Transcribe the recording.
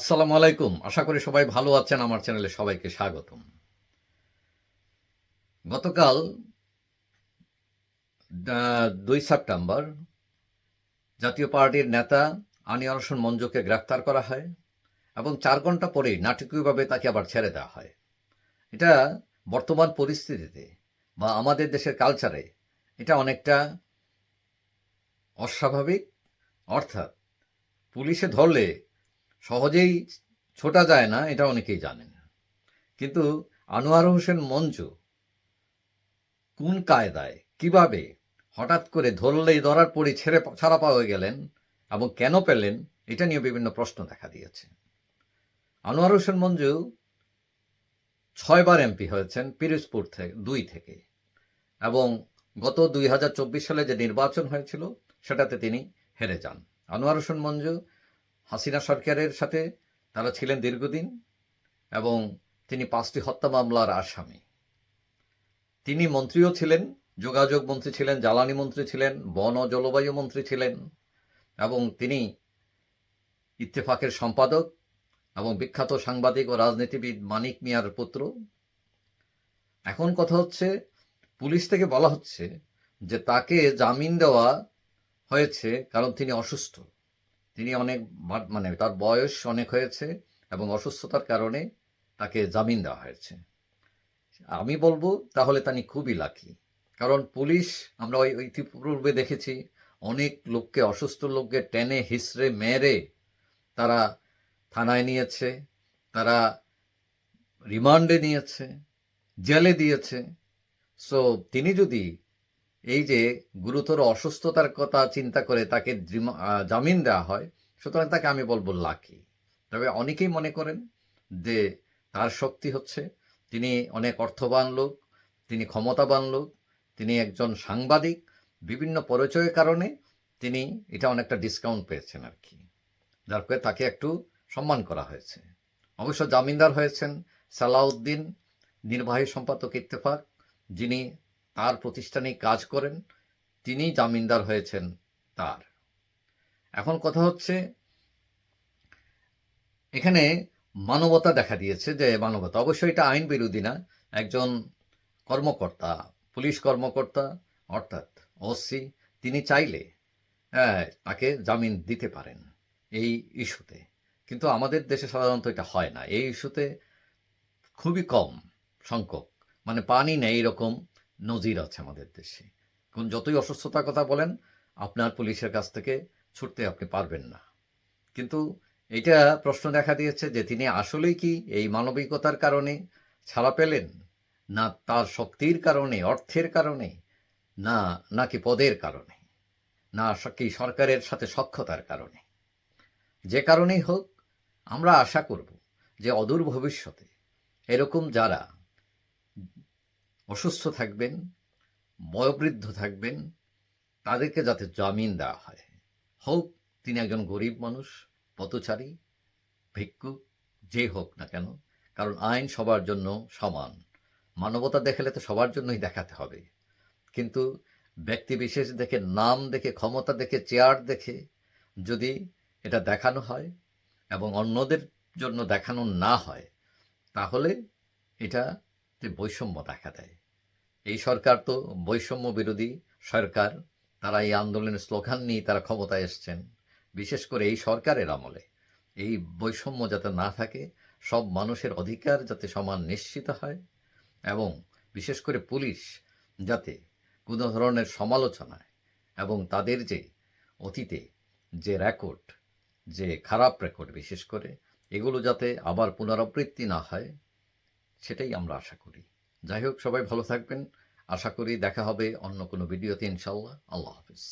আসসালামু আলাইকুম। আশা করি সবাই ভালো আছেন। আমার চ্যানেলে সবাইকে স্বাগতম। গতকাল দুই সেপ্টেম্বর, জাতীয় পার্টির নেতা আনিয়ার হোসেন মঞ্জুকে গ্রেফতার করা হয় এবং চার ঘণ্টা পরেই নাটকীয়ভাবে তাকে আবার ছেড়ে দেওয়া হয়। এটা বর্তমান পরিস্থিতিতে বা আমাদের দেশের কালচারে এটা অনেকটা অস্বাভাবিক। অর্থাৎ পুলিশে ধরলে সহজেই ছোটা যায় না, এটা অনেকেই জানেন। কিন্তু আনোয়ার হোসেন মঞ্জু কোন কায়দায়, কীভাবে হঠাৎ করে ধরলেই ধরার পরই ছেড়ে ছাড়া পাওয়া গেলেন এবং কেন পেলেন, এটা নিয়ে বিভিন্ন প্রশ্ন দেখা দিয়েছে। আনোয়ার হোসেন মঞ্জু ছয়বার এমপি হয়েছেন, পিরোজপুর থেকে দুই থেকে। এবং গত দুই হাজার চব্বিশ সালে যে নির্বাচন হয়েছিল, সেটাতে তিনি হেরে যান। আনোয়ার হোসেন মঞ্জু হাসিনা সরকারের সাথে তারা ছিলেন দীর্ঘদিন এবং তিনি পাঁচটি হত্যা মামলার আসামি। তিনি মন্ত্রীও ছিলেন, যোগাযোগ মন্ত্রী ছিলেন, জ্বালানি মন্ত্রী ছিলেন, বন ও জলবায়ু মন্ত্রী ছিলেন এবং তিনি ইত্তেফাকের সম্পাদক এবং বিখ্যাত সাংবাদিক ও রাজনীতিবিদ মানিক মিয়ার পুত্র। এখন কথা হচ্ছে, পুলিশ থেকে বলা হচ্ছে যে তাকে জামিন দেওয়া হয়েছে কারণ তিনি অসুস্থ। তিনি অনেক মানে তার বয়স অনেক হয়েছে এবং অসুস্থতার কারণে তাকে জামিন দেওয়া হয়েছে। আমি বলব তাহলে তিনি খুবই লাকি কারণ পুলিশ আমরা ওই ইতিপূর্বে দেখেছি অনেক লোককে, অসুস্থ লোককে টেনে হিসড়ে মেরে তারা থানায় নিয়েছে, তারা রিমান্ডে নিয়েছে, জেলে দিয়েছে। সো তিনি যদি এই যে গুরুতর অসুস্থতার কথা চিন্তা করে তাকে জামিন দেওয়া হয়, সুতরাং তাকে আমি বলব লাকি। তবে অনেকেই মনে করেন যে তার শক্তি হচ্ছে, তিনি অনেক অর্থবান লোক, তিনি ক্ষমতাবান লোক, তিনি একজন সাংবাদিক, বিভিন্ন পরিচয়ের কারণে তিনি এটা অনেকটা ডিসকাউন্ট পেয়েছেন আর কি। যার ফলে তাকে একটু সম্মান করা হয়েছে। অবশ্য জামিনদার হয়েছেন সালাউদ্দিন, নির্বাহী সম্পাদক ইত্তেফাক, যিনি তার প্রতিষ্ঠানে কাজ করেন, তিনি জামিনদার হয়েছেন তার। এখন কথা হচ্ছে, এখানে মানবতা দেখা দিয়েছে যে মানবতা, অবশ্যই এটা আইন বিরোধী না, একজন কর্মকর্তা, পুলিশ কর্মকর্তা, অর্থাৎ ওসি তিনি চাইলে হ্যাঁ তাকে জামিন দিতে পারেন এই ইস্যুতে। কিন্তু আমাদের দেশে সাধারণত এটা হয় না। এই ইস্যুতে খুবই কম সংখ্যক মানে পানি নেই এরকম নজির আছে আমাদের দেশে। কোন যতই অসুস্থতার কথা বলেন, আপনার পুলিশের কাছ থেকে ছুটতে আপনি পারবেন না। কিন্তু এটা প্রশ্ন দেখা দিয়েছে যে তিনি আসলেই কি এই মানবিকতার কারণে ছাড়া পেলেন? না তার শক্তির কারণে, অর্থের কারণে? না, নাকি পদের কারণে? না কি সরকারের সাথে সক্ষতার কারণে? যে কারণেই হোক, আমরা আশা করব যে অদূর ভবিষ্যতে এরকম যারা অসুস্থ থাকবেন বয়োবৃদ্ধ থাকবেন, তাদেরকে যাতে জামিন দেওয়া হয়। হোক তিনি একজন গরিব মানুষ, পথচারী, ভিক্ষুক, যে হোক না কেন, কারণ আইন সবার জন্য সমান। মানবতা দেখালে তো সবার জন্যই দেখাতে হবে। কিন্তু ব্যক্তি বিশেষ দেখে, নাম দেখে, ক্ষমতা দেখে, চেয়ার দেখে যদি এটা দেখানো হয় এবং অন্যদের জন্য দেখানো না হয়, তাহলে এটা বৈষম্য দেখা দেয়। এই সরকার তো বৈষম্য বিরোধী সরকার। তারা এই আন্দোলনের স্লোগান নিয়ে তারা ক্ষমতায় এসছেন। বিশেষ করে এই সরকারের আমলে। এই বৈষম্য যাতে না থাকে, সব মানুষের অধিকার যাতে সমান নিশ্চিত হয় এবং বিশেষ করে পুলিশ যাতে কোনো ধরনের সমালোচনায় এবং তাদের যে অতীতে যে রেকর্ড, যে খারাপ রেকর্ড বিশেষ করে, এগুলো যাতে আবার পুনরাবৃত্তি না হয় সেটাই আমরা আশা করি। যাই হোক, সবাই ভালো থাকবেন। আশা করি দেখা হবে অন্য কোনো ভিডিওতে ইনশাল্লাহ আল্লাহ হাফিজ।